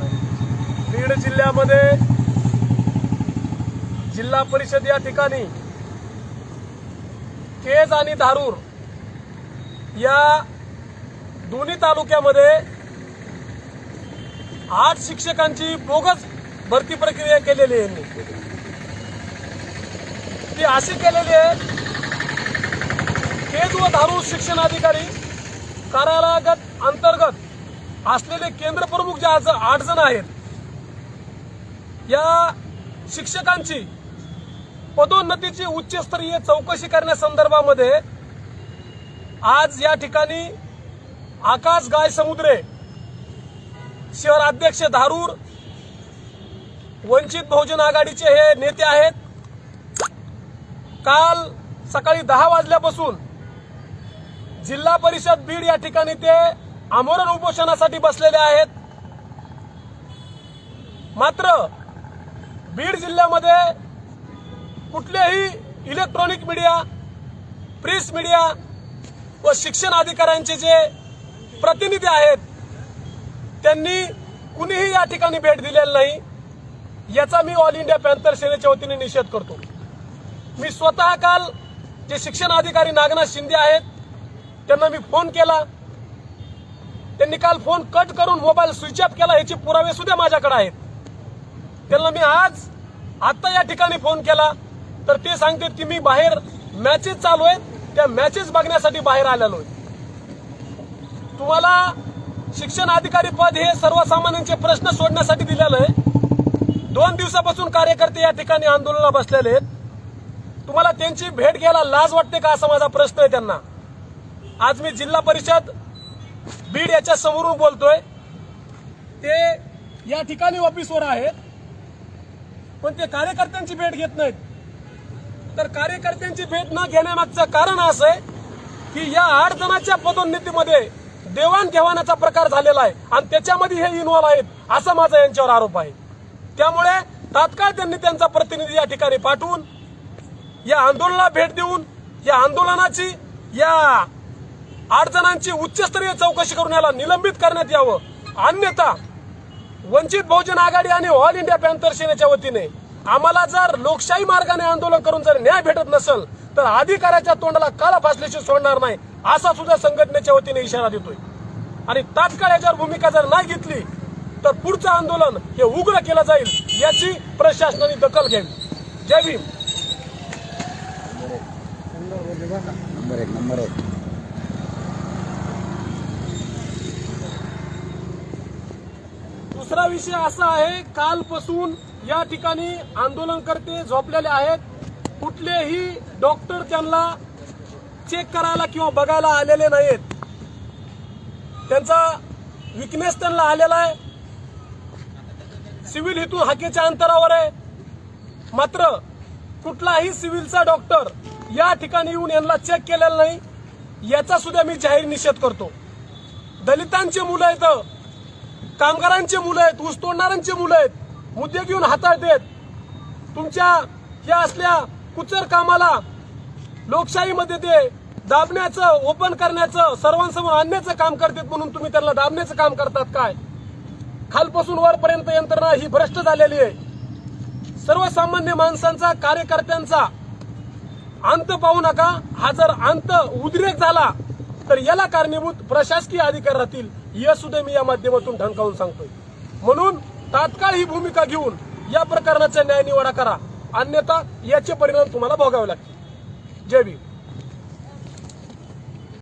बीड जिल्ह्यामध्ये जिल्हा परिषद या ठिकाणी केज आणि धारूर या दोन्ही तालुक्यामध्ये आठ शिक्षकांची बोगस भरती प्रक्रिया केलेली आहे ती अशी केलेली आहे केज व धारूर शिक्षण अधिकारी कार्यालयागत अंतर्गत असलेले केंद्र प्रमुख जे आज आठ जण आहेत या शिक्षकांची पदोन्नतीची उच्चस्तरीय चौकशी करण्यासंदर्भामध्ये आज या ठिकाणी आकाश गाय समुद्रे शहर अध्यक्ष धारूर वंचित बहुजन आघाडीचे हे नेते आहेत. काल सकाळी दहा वाजल्यापासून जिल्हा परिषद बीड या ठिकाणी ते आमरण उपोषणासाठी बसलेले आहेत. मात्र बीड जिल्ह्यामध्ये कुठलेही इलेक्ट्रॉनिक मीडिया प्रेस मीडिया व शिक्षण अधिकाऱ्यांचे जे प्रतिनिधी आहेत त्यांनी कुणीही या ठिकाणी भेट दिलेली नाही. याचा मी ऑल इंडिया पॅन्थर सेनेच्या वतीने निषेध करतो. मी स्वतः काल जे शिक्षण अधिकारी नागनाथ शिंदे आहेत त्यांना मी फोन केला. त्यांनी काल फोन कट करून मोबाईल स्विच ऑफ केला याचे पुरावे सुद्धा माझ्याकडे आहेत. त्यांना मी आज आता या ठिकाणी फोन केला तर ते सांगतात की मी बाहेर मॅचेस चालू आहेत त्या मॅचेस बघण्यासाठी बाहेर आलेलो आहे. तुम्हाला शिक्षण अधिकारी पद हे सर्वसामान्यांचे प्रश्न सोडण्यासाठी दिलेलं आहे. दोन दिवसापासून कार्यकर्ते या ठिकाणी आंदोलनाला बसलेले आहेत. तुम्हाला त्यांची भेट घ्यायला लाज वाटते का असा माझा प्रश्न आहे त्यांना. आज मी जिल्हा परिषद बीड याच्या समोरून बोलतोय. ते या ठिकाणी ऑफिसवर आहेत. पण ते कार्यकर्त्यांची भेट घेत नाहीत. तर कार्यकर्त्यांची भेट न घेण्यामागचं कारण असं आहे की या आठ जणांच्या पदोन्नतीमध्ये देवाणघेवाणाचा प्रकार झालेला आहे आणि त्याच्यामध्ये हे इन्व्हॉल्व आहेत असा माझा यांच्यावर आरोप आहे. त्यामुळे तात्काळ त्यांनी त्यांचा प्रतिनिधी या ठिकाणी पाठवून या आंदोलनाला भेट देऊन या आंदोलनाची या आठ जणांची उच्चस्तरीय चौकशी करून याला निलंबित करण्यात यावं. अन्यथा वंचित बहुजन आघाडी आणि ऑल इंडिया पॅन्थर सेनेच्या वतीने आम्हाला जर लोकशाही मार्गाने आंदोलन करून जर न्याय भेटत नसेल तर अधिकाऱ्याच्या तोंडाला काला फासल्याशी सोडणार नाही असा सुद्धा संघटनेच्या वतीने इशारा देतोय. आणि तात्काळ याच्यावर भूमिका जर नाही घेतली तर पुढचं आंदोलन हे उग्र केलं जाईल याची प्रशासनाने दखल घ्यावी. जय भीम. नंबर एक नंबर एक. दुसरा विषय असा आहे कालपासून या ठिकाणी आंदोलनकर्ते झोपलेले आहेत. कुठलेही डॉक्टर त्यांना चेक करायला किंवा बघायला आलेले नाहीत. त्यांचा विकनेस त्यांना आलेला आहे. सिव्हिल इथून हाकेच्या अंतरावर आहे. मात्र कुठलाही सिव्हिलचा डॉक्टर या ठिकाणी येऊन यांना चेक केलेला नाही याचा सुद्धा मी जाहीर निषेध करतो. दलितांचे मुलं इथं कामगारांचे मुलं आहेत ऊस तोडणाऱ्यांचे मुलं आहेत. मुद्दे घेऊन हाताळतेत तुमच्या या असल्या कुचर कामाला लोकशाहीमध्ये ते दाबण्याचं ओपन करण्याचं सर्वांसमोर आणण्याचं काम करतात म्हणून तुम्ही त्यांना दाबण्याचं काम करतात काय? खालपासून वरपर्यंत यंत्रणा ही भ्रष्ट झालेली आहे. सर्वसामान्य माणसांचा कार्यकर्त्यांचा अंत पाहू नका. हा जर अंत उद्रेक झाला तर याला कारणीभूत प्रशासकीय अधिकारी राहतील हे सुद्धा मी या माध्यमातून ठणकावून सांगतोय. म्हणून तात्काळ ही भूमिका घेऊन या प्रकरणाचा न्याय निवाडा करा. अन्यथा याचे परिणाम तुम्हाला भोगावे लागतील. जय भीम.